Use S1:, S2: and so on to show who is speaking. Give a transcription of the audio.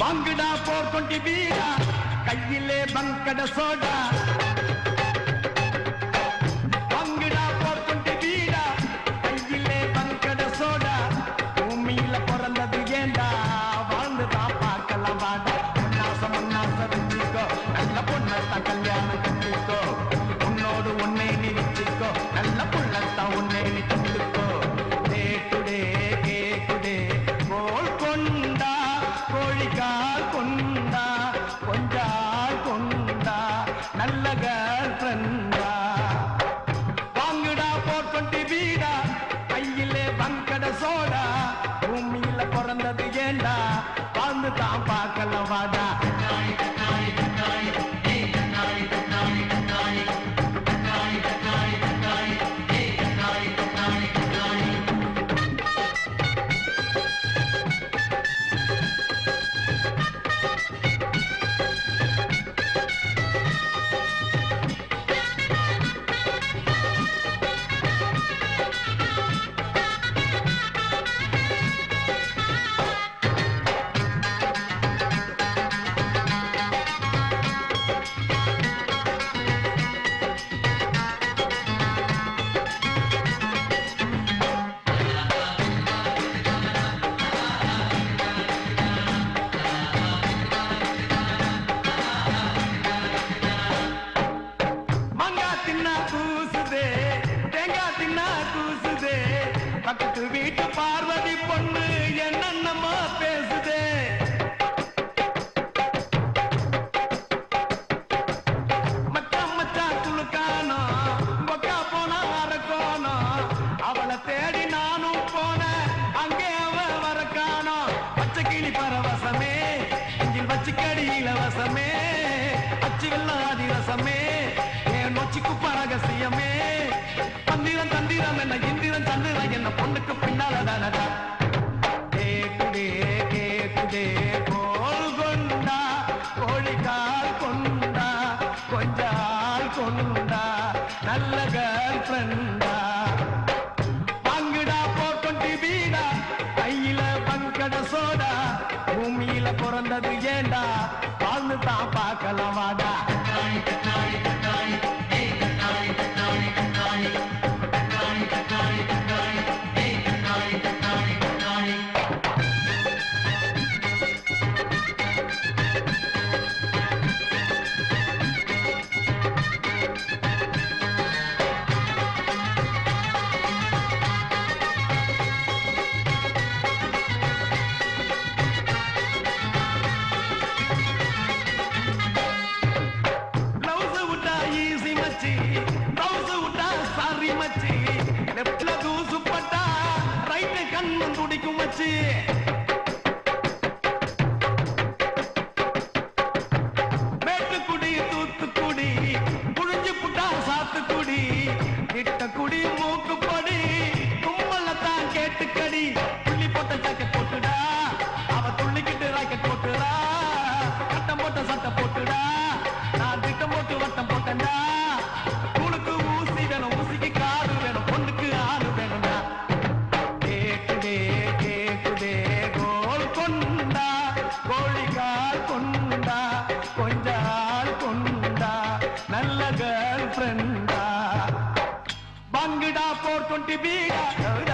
S1: வாங்குடா போர் கொண்டு வீடா. கையிலே பங்கட சோடா. சோடா. பூமியில பிறந்தது ஏண்டா? வாழ்ந்து தான் பார்க்கலாம் வாடா இதே கோல் கொண்டா கோழிக்கால் கொண்டா கொஞ்சால் கொண்டா நல்ல கேர்ள் ஃப்ரெண்டா பங்குடா போட்டு வீடா கையில பங்கட சோடா பூமியில பிறந்தது ஏண்டா? வாழ்ந்து தான் பார்க்கலாம் வாடா கண்ணம் துடிக்கும் வச்சு కొంటి బీడ